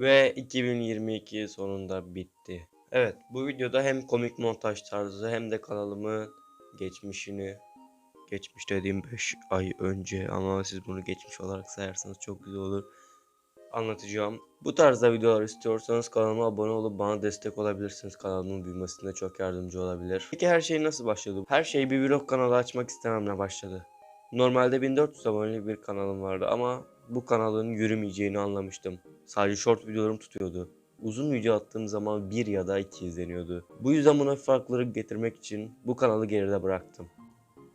Ve 2022 sonunda bitti. Evet bu videoda hem komik montaj tarzı hem de kanalımın geçmişini geçmiş dediğim 5 ay önce ama siz bunu geçmiş olarak sayarsanız çok güzel olur anlatacağım. Bu tarzda videolar istiyorsanız kanalıma abone olup bana destek olabilirsiniz. Kanalımın büyümesinde çok yardımcı olabilir. Peki her şey nasıl başladı? Her şey bir vlog kanalı açmak istememle başladı. Normalde 1400 aboneli bir kanalım vardı ama bu kanalın yürümeyeceğini anlamıştım. Sadece short videolarım tutuyordu. Uzun video attığım zaman bir ya da iki izleniyordu. Bu yüzden buna farkları getirmek için bu kanalı geride bıraktım.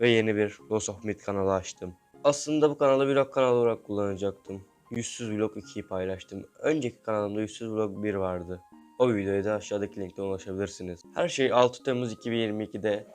Ve yeni bir Lost of Myth kanalı açtım. Aslında bu kanalı vlog kanalı olarak kullanacaktım. Yüzsüz vlog 2'yi paylaştım. Önceki kanalımda yüzsüz vlog 1 vardı. O videoya da aşağıdaki linkten ulaşabilirsiniz. Her şey 6 Temmuz 2022'de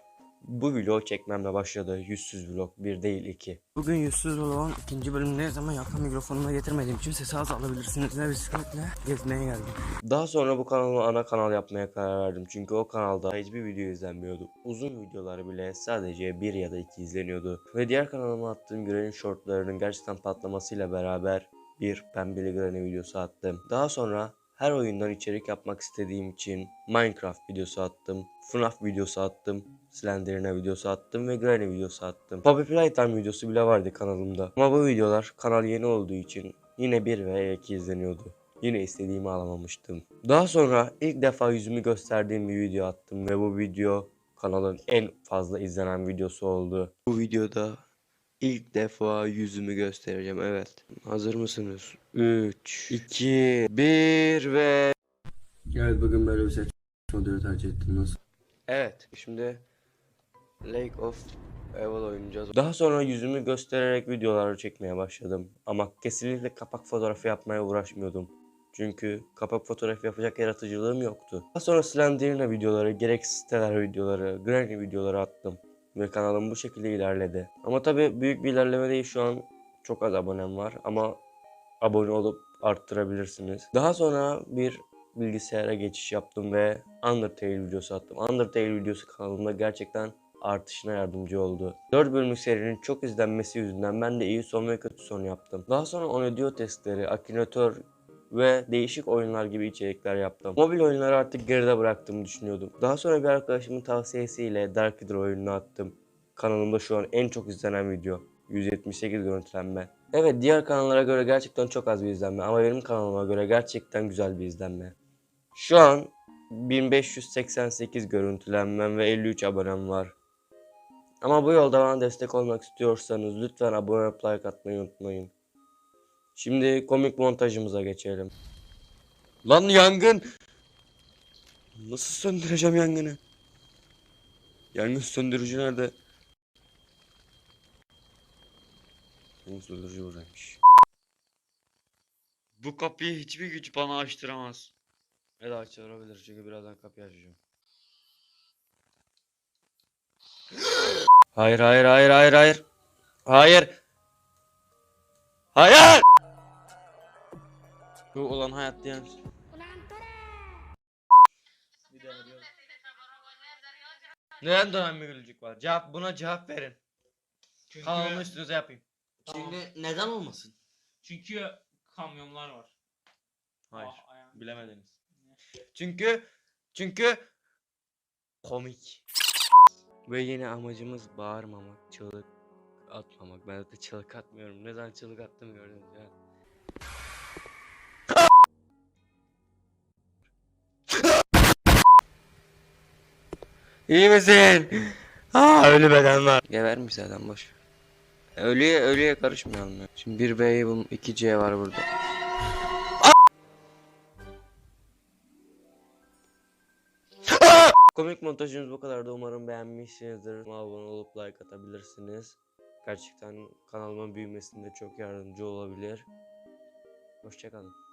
bu vlog çekmemle başladı. Yüzsüz vlog 1 değil 2. Bugün yüzsüz olan ikinci bölümde zaman yakın mikrofonumu getirmediğim için sesi az alabilirsiniz. Ne bisikletle gezmeye geldim. Daha sonra bu kanalı ana kanal yapmaya karar verdim. Çünkü o kanalda hiçbir video izlenmiyordu. Uzun videolar bile sadece 1 ya da 2 izleniyordu. Ve diğer kanalıma attığım Granny Shortlarının gerçekten patlamasıyla beraber bir pembeli Granny videosu attım. Daha sonra her oyundan içerik yapmak istediğim için Minecraft videosu attım, FNAF videosu attım, Slenderina videosu attım ve Granny videosu attım. Poppy Playtime videosu bile vardı kanalımda. Ama bu videolar kanal yeni olduğu için yine 1 veya 2 izleniyordu. Yine istediğimi alamamıştım. Daha sonra ilk defa yüzümü gösterdiğim bir video attım ve bu video kanalın en fazla izlenen videosu oldu. Bu videoda ilk defa yüzümü göstereceğim. Evet. Hazır mısınız? 3, 2, 1 ve... Evet bugün böyle bir seçim tercih ettim. Nasıl? Evet. Şimdi Lake of Evil oynayacağız. Daha sonra yüzümü göstererek videolar çekmeye başladım. Ama kesinlikle kapak fotoğrafı yapmaya uğraşmıyordum. Çünkü kapak fotoğrafı yapacak yaratıcılığım yoktu. Daha sonra Slenderina videoları, gerek siteler videoları, Granny videoları attım. Ve kanalım bu şekilde ilerledi. Ama tabi büyük bir ilerleme değil şu an çok az abonem var ama abone olup arttırabilirsiniz. Daha sonra bir bilgisayara geçiş yaptım ve Undertale videosu attım. Undertale videosu kanalımda gerçekten artışına yardımcı oldu. 4 bölümlük serinin çok izlenmesi yüzünden ben de iyi son ve kötü son yaptım. Daha sonra Onedio testleri, Akinator ve değişik oyunlar gibi içerikler yaptım. Mobil oyunları artık geride bıraktığımı düşünüyordum. Daha sonra bir arkadaşımın tavsiyesiyle Dark Hydro oyununu attım. Kanalımda şu an en çok izlenen video. 178 görüntülenme. Evet diğer kanallara göre gerçekten çok az bir izlenme ama benim kanalıma göre gerçekten güzel bir izlenme. Şu an 1588 görüntülenmem ve 53 abonem var. Ama bu yolda bana destek olmak istiyorsanız lütfen abone olup like atmayı unutmayın. Şimdi komik montajımıza geçelim. Lan yangın! Nasıl söndüreceğim yangını? Yangın söndürücü nerede? Yangın söndürücü buradaymış. Bu kapıyı hiçbir güç bana açtıramaz. Ya da çünkü birazdan kapıyı açacağım. Hayır hayır hayır hayır hayır. Hayır. Hayır. Bu olan hayat diyen. Neden dönen bir gülücük var? Cevap buna cevap verin. Çünkü, Kanalımı üstünüze yapayım. Şimdi neden olmasın? çünkü kamyonlar var. Hayır. Ah. Bilemediniz. Çünkü çünkü komik. Ve yine amacımız bağırmamak, çığlık atmamak. Ben de çığlık atmıyorum. Ne zaman çığlık attım gördünüz ya. İyi misin? Aa ölü beden var. Gebermiş zaten boş. Ölüye ölüye karışmayalım ya. Şimdi 1B'yi bul 2C var burada. Komik montajımız bu kadardı. Umarım beğenmişsinizdir. Abone olup like atabilirsiniz. Gerçekten kanalımın büyümesinde çok yardımcı olabilir. Hoşçakalın.